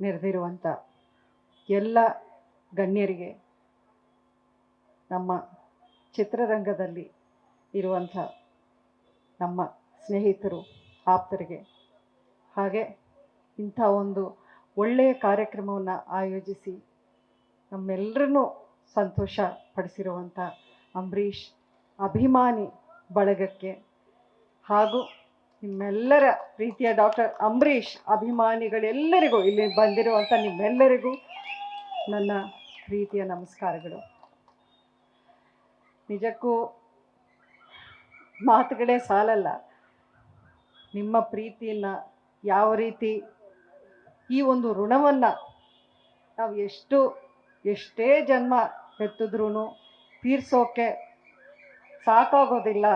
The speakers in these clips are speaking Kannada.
ನೆರೆದಿರುವಂಥ ಎಲ್ಲ ಗಣ್ಯರಿಗೆ ನಮ್ಮ ಚಿತ್ರರಂಗದಲ್ಲಿ ಇರುವಂಥ ನಮ್ಮ ಸ್ನೇಹಿತರು, ಆಪ್ತರಿಗೆ. ಹಾಗೆ ಇಂಥ ಒಂದು ಒಳ್ಳೆಯ ಕಾರ್ಯಕ್ರಮವನ್ನು ಆಯೋಜಿಸಿ ನಮ್ಮೆಲ್ಲರನ್ನೂ ಸಂತೋಷ ಪಡಿಸಿರುವಂಥ ಅಂಬರೀಷ್ ಅಭಿಮಾನಿ ಬಳಗಕ್ಕೆ ಹಾಗೂ ನಿಮ್ಮೆಲ್ಲರ ಪ್ರೀತಿಯ ಡಾಕ್ಟರ್ ಅಂಬರೀಷ್ ಅಭಿಮಾನಿಗಳೆಲ್ಲರಿಗೂ ಇಲ್ಲಿ ಬಂದಿರುವಂಥ ನಿಮ್ಮೆಲ್ಲರಿಗೂ ನನ್ನ ಪ್ರೀತಿಯ ನಮಸ್ಕಾರಗಳು. ನಿಜಕ್ಕೂ ಮಾತುಗಳೇ ಸಾಲಲ್ಲ. ನಿಮ್ಮ ಪ್ರೀತಿಯನ್ನು ಯಾವ ರೀತಿ ಈ ಒಂದು ಋಣವನ್ನು ನಾವು ಎಷ್ಟು, ಎಷ್ಟೇ ಜನ್ಮ ಎತ್ತಿದ್ರೂ ತೀರ್ಸೋಕ್ಕೆ ಸಾಕಾಗೋದಿಲ್ಲ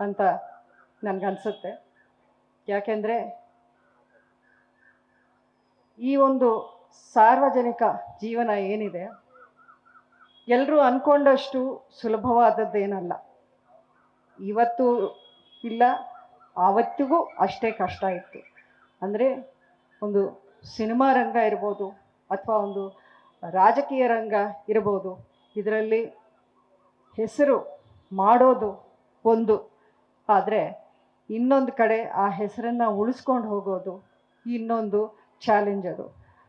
ಅಂತ ನನಗನ್ಸುತ್ತೆ. ಯಾಕೆಂದರೆ ಈ ಒಂದು ಸಾರ್ವಜನಿಕ ಜೀವನ ಏನಿದೆ ಎಲ್ಲರೂ ಅಂದ್ಕೊಂಡಷ್ಟು ಸುಲಭವಾದದ್ದೇನಲ್ಲ. ಇವತ್ತು ಇಲ್ಲ, ಆವತ್ತಿಗೂ ಅಷ್ಟೇ ಕಷ್ಟ ಇತ್ತು. ಅಂದರೆ ಒಂದು ಸಿನಿಮಾ ರಂಗ ಇರ್ಬೋದು, ಅಥವಾ ಒಂದು ರಾಜಕೀಯ ರಂಗ ಇರ್ಬೋದು, ಇದರಲ್ಲಿ ಹೆಸರು ಮಾಡೋದು ಒಂದು. ಆದರೆ ಇನ್ನೊಂದು ಕಡೆ ಆ ಹೆಸರನ್ನು ಉಳಿಸ್ಕೊಂಡು ಹೋಗೋದು ಇನ್ನೊಂದು ಚಾಲೆಂಜ್ ಅದು.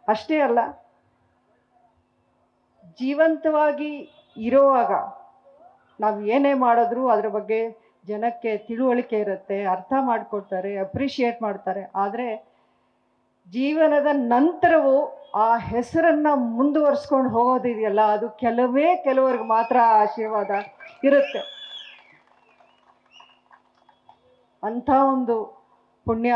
ಅಷ್ಟೇ ಅಲ್ಲ, ಜೀವಂತವಾಗಿ ಇರುವಾಗ ನಾವು ಏನೇ ಮಾಡಿದ್ರೂ ಅದರ ಬಗ್ಗೆ ಜನಕ್ಕೆ ತಿಳುವಳಿಕೆ ಇರುತ್ತೆ, ಅರ್ಥ ಮಾಡಿಕೊಡ್ತಾರೆ ಅಪ್ರಿಷಿಯೇಟ್ ಮಾಡ್ತಾರೆ. ಆದರೆ ಜೀವನದ ನಂತರವೂ ಆ ಹೆಸರನ್ನು ಮುಂದುವರಿಸ್ಕೊಂಡು ಹೋಗೋದಿದೆಯಲ್ಲ, ಅದು ಕೆಲವೇ ಕೆಲವರಿಗೆ ಮಾತ್ರ ಆಶೀರ್ವಾದ ಇರುತ್ತೆ. ಅಂಥ ಒಂದು ಪುಣ್ಯ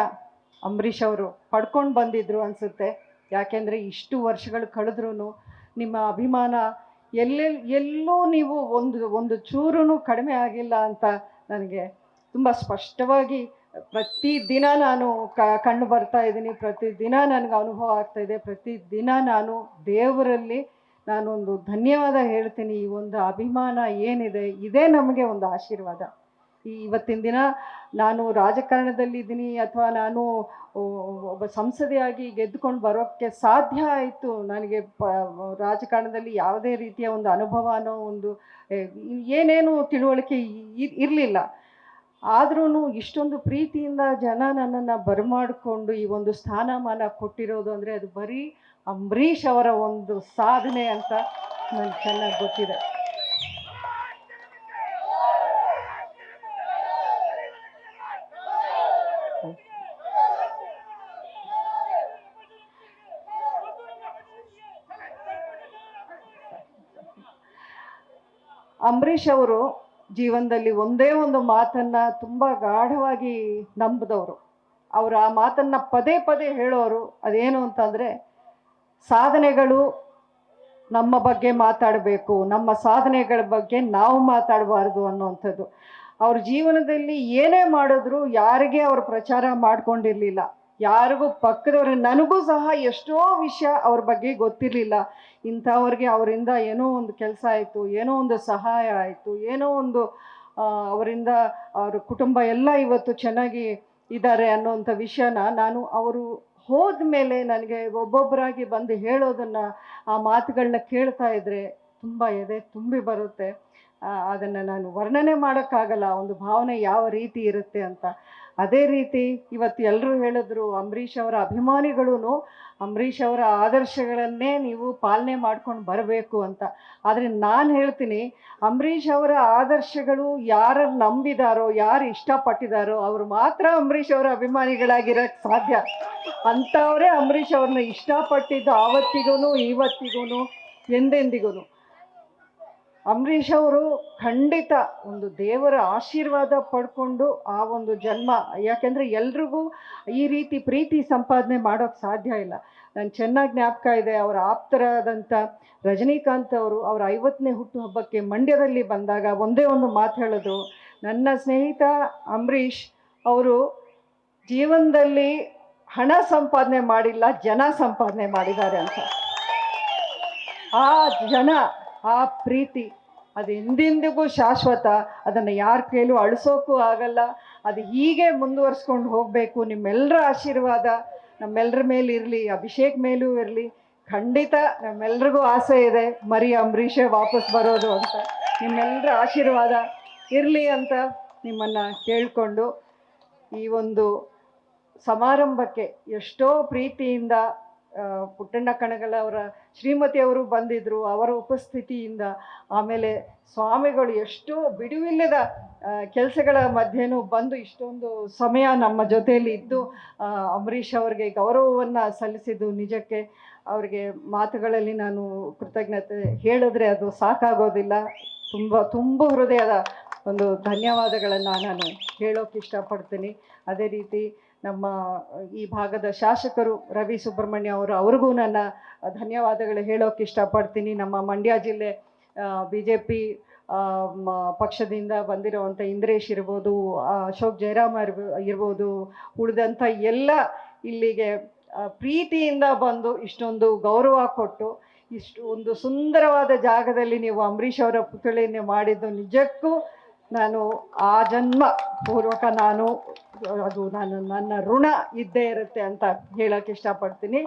ಅಂಬರೀಷ್ ಅವರು ಪಡ್ಕೊಂಡು ಬಂದಿದ್ರು ಅನಿಸುತ್ತೆ. ಯಾಕೆಂದರೆ ಇಷ್ಟು ವರ್ಷಗಳು ಕಳೆದ್ರೂ ನಿಮ್ಮ ಅಭಿಮಾನ ಎಲ್ಲೆಲ್ಲಿ ಎಲ್ಲೂ ನೀವು ಒಂದು ಒಂದು ಚೂರು ಕಡಿಮೆ ಆಗಿಲ್ಲ ಅಂತ ನನಗೆ ತುಂಬ ಸ್ಪಷ್ಟವಾಗಿ ಪ್ರತಿದಿನ ನಾನು ಕ, ಕಣ್ಣು ಬರ್ತಾ ಇದ್ದೀನಿ. ಪ್ರತಿದಿನ ನನಗೆ ಅನುಭವ ಆಗ್ತಾ ಇದೆ. ಪ್ರತಿದಿನ ನಾನು ದೇವರಲ್ಲಿ ನಾನೊಂದು ಧನ್ಯವಾದ ಹೇಳ್ತೀನಿ. ಈ ಒಂದು ಅಭಿಮಾನ ಏನಿದೆ, ಇದೇ ನಮಗೆ ಒಂದು ಆಶೀರ್ವಾದ. ಇವತ್ತಿನ ದಿನ ನಾನು ರಾಜಕಾರಣದಲ್ಲಿದ್ದೀನಿ ಅಥವಾ ನಾನು ಒಬ್ಬ ಸಂಸದೆಯಾಗಿ ಗೆದ್ದುಕೊಂಡು ಬರೋಕ್ಕೆ ಸಾಧ್ಯ ಆಯಿತು. ನನಗೆ ಪ, ರಾಜಕಾರಣದಲ್ಲಿ ಯಾವುದೇ ರೀತಿಯ ಒಂದು ಅನುಭವ ಅನ್ನೋ ಒಂದು ಏನೇನು ತಿಳುವಳಿಕೆ ಇರಲಿಲ್ಲ. ಆದ್ರೂ ಇಷ್ಟೊಂದು ಪ್ರೀತಿಯಿಂದ ಜನ ನನ್ನನ್ನು ಬರಮಾಡಿಕೊಂಡು ಈ ಒಂದು ಸ್ಥಾನಮಾನ ಕೊಟ್ಟಿರೋದು ಅಂದರೆ ಅದು ಬರೀ ಅಂಬರೀಷ್ ಅವರ ಒಂದು ಸಾಧನೆ ಅಂತ ನನಗೆ ಚೆನ್ನಾಗಿ ಗೊತ್ತಿದೆ. ಅಂಬರೀಷ್ ಅವರು ಜೀವನದಲ್ಲಿ ಒಂದೇ ಒಂದು ಮಾತನ್ನ ತುಂಬ ಗಾಢವಾಗಿ ನಂಬಿದವರು. ಅವರು ಆ ಮಾತನ್ನ ಪದೇ ಪದೇ ಹೇಳೋರು ಅದೇನು ಅಂತಂದರೆ, ಸಾಧನೆಗಳು ನಮ್ಮ ಬಗ್ಗೆ ಮಾತಾಡಬೇಕು, ನಮ್ಮ ಸಾಧನೆಗಳ ಬಗ್ಗೆ ನಾವು ಮಾತಾಡಬಾರ್ದು ಅನ್ನುವಂಥದ್ದು. ಅವ್ರ ಜೀವನದಲ್ಲಿ ಏನೇ ಮಾಡಿದ್ರು ಯಾರಿಗೆ ಅವರು ಪ್ರಚಾರ ಮಾಡ್ಕೊಂಡಿರ್ಲಿಲ್ಲ. ಯಾರಿಗೂ ಪಕ್ಕದವ್ರ, ನನಗೂ ಸಹ ಎಷ್ಟೋ ವಿಷಯ ಅವ್ರ ಬಗ್ಗೆ ಗೊತ್ತಿರಲಿಲ್ಲ. ಇಂಥವ್ರಿಗೆ ಅವರಿಂದ ಏನೋ ಒಂದು ಕೆಲಸ ಆಯಿತು, ಏನೋ ಒಂದು ಸಹಾಯ ಆಯಿತು, ಏನೋ ಒಂದು ಅವರಿಂದ ಅವ್ರ ಕುಟುಂಬ ಎಲ್ಲ ಇವತ್ತು ಚೆನ್ನಾಗಿ ಇದ್ದಾರೆ ಅನ್ನೋವಂಥ ವಿಷಯನ ನಾನು ಅವರು ಹೋದ ಮೇಲೆ ನನಗೆ ಒಬ್ಬೊಬ್ಬರಾಗಿ ಬಂದು ಹೇಳೋದನ್ನು, ಆ ಮಾತುಗಳನ್ನ ಕೇಳ್ತಾ ಇದ್ದರೆ ತುಂಬ ಎದೆ ತುಂಬಿ ಬರುತ್ತೆ. ಅದನ್ನು ನಾನು ವರ್ಣನೆ ಮಾಡೋಕ್ಕಾಗಲ್ಲ, ಒಂದು ಭಾವನೆ ಯಾವ ರೀತಿ ಇರುತ್ತೆ ಅಂತ. ಅದೇ ರೀತಿ ಇವತ್ತು ಎಲ್ಲರೂ ಹೇಳಿದ್ರು ಅಂಬರೀಷ್ ಅವರ ಅಭಿಮಾನಿಗಳೂ ಅಂಬರೀಷ್ ಅವರ ಆದರ್ಶಗಳನ್ನೇ ನೀವು ಪಾಲನೆ ಮಾಡ್ಕೊಂಡು ಬರಬೇಕು ಅಂತ. ಆದರೆ ನಾನು ಹೇಳ್ತೀನಿ, ಅಂಬರೀಷ್ ಅವರ ಆದರ್ಶಗಳು ಯಾರು ನಂಬಿದಾರೋ, ಯಾರು ಇಷ್ಟಪಟ್ಟಿದಾರೋ ಅವರು ಮಾತ್ರ ಅಂಬರೀಷ್ ಅವರ ಅಭಿಮಾನಿಗಳಾಗಿರೋಕ್ಕೆ ಸಾಧ್ಯ. ಅಂಥವರೇ ಅಂಬರೀಷ್ ಅವ್ರನ್ನ ಇಷ್ಟಪಟ್ಟಿದ್ದು ಆವತ್ತಿಗೂ ಇವತ್ತಿಗೂ ಎಂದೆಂದಿಗೂ ಅಂಬರೀಷ್ ಅವರು ಖಂಡಿತ ಒಂದು ದೇವರ ಆಶೀರ್ವಾದ ಪಡ್ಕೊಂಡು ಆ ಒಂದು ಜನ್ಮ, ಯಾಕೆಂದರೆ ಎಲ್ರಿಗೂ ಈ ರೀತಿ ಪ್ರೀತಿ ಸಂಪಾದನೆ ಮಾಡೋಕ್ಕೆ ಸಾಧ್ಯ ಇಲ್ಲ. ನಾನು ಚೆನ್ನಾಗಿ ಜ್ಞಾಪಕ ಇದೆ, ಅವರ ಆಪ್ತರಾದಂಥ ರಜನಿಕಾಂತ್ ಅವರು ಅವರ ಐವತ್ತನೇ ಹುಟ್ಟುಹಬ್ಬಕ್ಕೆ ಮಂಡ್ಯದಲ್ಲಿ ಬಂದಾಗ ಒಂದೇ ಒಂದು ಮಾತು ಹೇಳಿದ್ರು ನನ್ನ ಸ್ನೇಹಿತ ಅಂಬರೀಷ್ ಅವರು ಜೀವನದಲ್ಲಿ ಹಣ ಸಂಪಾದನೆ ಮಾಡಿಲ್ಲ, ಜನ ಸಂಪಾದನೆ ಮಾಡಿದ್ದಾರೆ ಅಂತ. ಆ ಜನ ಆ ಪ್ರೀತಿ, ಅದು ಎಂದೆಂದಿಗೂ ಶಾಶ್ವತ, ಅದನ್ನು ಯಾರ ಕೈಲೂ ಅಳಿಸೋಕ್ಕೂ ಆಗಲ್ಲ. ಅದು ಹೀಗೆ ಮುಂದುವರಿಸ್ಕೊಂಡು ಹೋಗಬೇಕು. ನಿಮ್ಮೆಲ್ಲರ ಆಶೀರ್ವಾದ ನಮ್ಮೆಲ್ಲರ ಮೇಲೆ ಇರಲಿ, ಅಭಿಷೇಕ್ ಮೇಲೂ ಇರಲಿ. ಖಂಡಿತ ನಮ್ಮೆಲ್ರಿಗೂ ಆಸೆ ಇದೆ, ಮರಿ ಅಂಬರೀಷೇ ವಾಪಸ್ ಬರೋದು ಅಂತ. ನಿಮ್ಮೆಲ್ಲರ ಆಶೀರ್ವಾದ ಇರಲಿ ಅಂತ ನಿಮ್ಮನ್ನು ಕೇಳಿಕೊಂಡು ಈ ಒಂದು ಸಮಾರಂಭಕ್ಕೆ ಎಷ್ಟೋ ಪ್ರೀತಿಯಿಂದ ಪುಟ್ಟಣ್ಣ ಕಣಗಳವರ ಅವರ ಶ್ರೀಮತಿಯವರು ಬಂದಿದ್ದರು ಅವರ ಉಪಸ್ಥಿತಿಯಿಂದ. ಆಮೇಲೆ ಸ್ವಾಮಿಗಳು ಎಷ್ಟೋ ಬಿಡುವಿಲ್ಲದ ಕೆಲಸಗಳ ಮಧ್ಯೆನೂ ಬಂದು ಇಷ್ಟೊಂದು ಸಮಯ ನಮ್ಮ ಜೊತೆಯಲ್ಲಿ ಇದ್ದು ಅಂಬರೀಷ್ ಅವರಿಗೆ ಗೌರವವನ್ನು ಸಲ್ಲಿಸಿದ್ದು ನಿಜಕ್ಕೆ. ಅವರಿಗೆ ಮಾತುಗಳಲ್ಲಿ ನಾನು ಕೃತಜ್ಞತೆ ಹೇಳಿದ್ರೆ ಅದು ಸಾಕಾಗೋದಿಲ್ಲ. ತುಂಬ ತುಂಬ ಹೃದಯದ ಒಂದು ಧನ್ಯವಾದಗಳನ್ನು ನಾನು ಹೇಳೋಕೆ ಇಷ್ಟಪಡ್ತೀನಿ. ಅದೇ ರೀತಿ ನಮ್ಮ ಈ ಭಾಗದ ಶಾಸಕರು ರವಿ ಸುಬ್ರಹ್ಮಣ್ಯ ಅವರು, ಅವ್ರಿಗೂ ನನ್ನ ಧನ್ಯವಾದಗಳು ಹೇಳೋಕೆ ಇಷ್ಟಪಡ್ತೀನಿ. ನಮ್ಮ ಮಂಡ್ಯ ಜಿಲ್ಲೆ ಬಿ ಜೆ ಪಿ ಪಕ್ಷದಿಂದ ಬಂದಿರುವಂಥ ಇಂದ್ರೇಶ್ ಇರ್ಬೋದು ಅಶೋಕ್ ಜಯರಾಮ್ ಇರ್ಬೋ- ಇರ್ಬೋದು ಉಳಿದಂಥ ಎಲ್ಲ ಇಲ್ಲಿಗೆ ಪ್ರೀತಿಯಿಂದ ಬಂದು ಇಷ್ಟೊಂದು ಗೌರವ ಕೊಟ್ಟು, ಇಷ್ಟು ಒಂದು ಸುಂದರವಾದ ಜಾಗದಲ್ಲಿ ನೀವು ಅಂಬರೀಷ್ ಅವರ ಪುತ್ಥಳಿಯನ್ನು ಮಾಡಿದ್ದು ನಿಜಕ್ಕೂ ನಾನು ಆ ಜನ್ಮ ಪೂರ್ವಕ ನಾನು ಅದು ನಾನು ನನ್ನ ಋಣ ಇದ್ದೇ ಇರುತ್ತೆ ಅಂತ ಹೇಳೋಕೆ ಇಷ್ಟಪಡ್ತೀನಿ.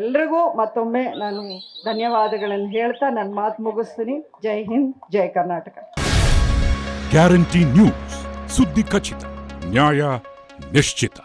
ಎಲ್ರಿಗೂ ಮತ್ತೊಮ್ಮೆ ನಾನು ಧನ್ಯವಾದಗಳನ್ನು ಹೇಳ್ತಾ ನನ್ನ ಮಾತು ಮುಗಿಸ್ತೀನಿ. ಜೈ ಹಿಂದ್, ಜೈ ಕರ್ನಾಟಕ. ಗ್ಯಾರಂಟಿ ನ್ಯೂಸ್, ಸುದ್ದಿ ಖಚಿತ, ನ್ಯಾಯ ನಿಶ್ಚಿತ.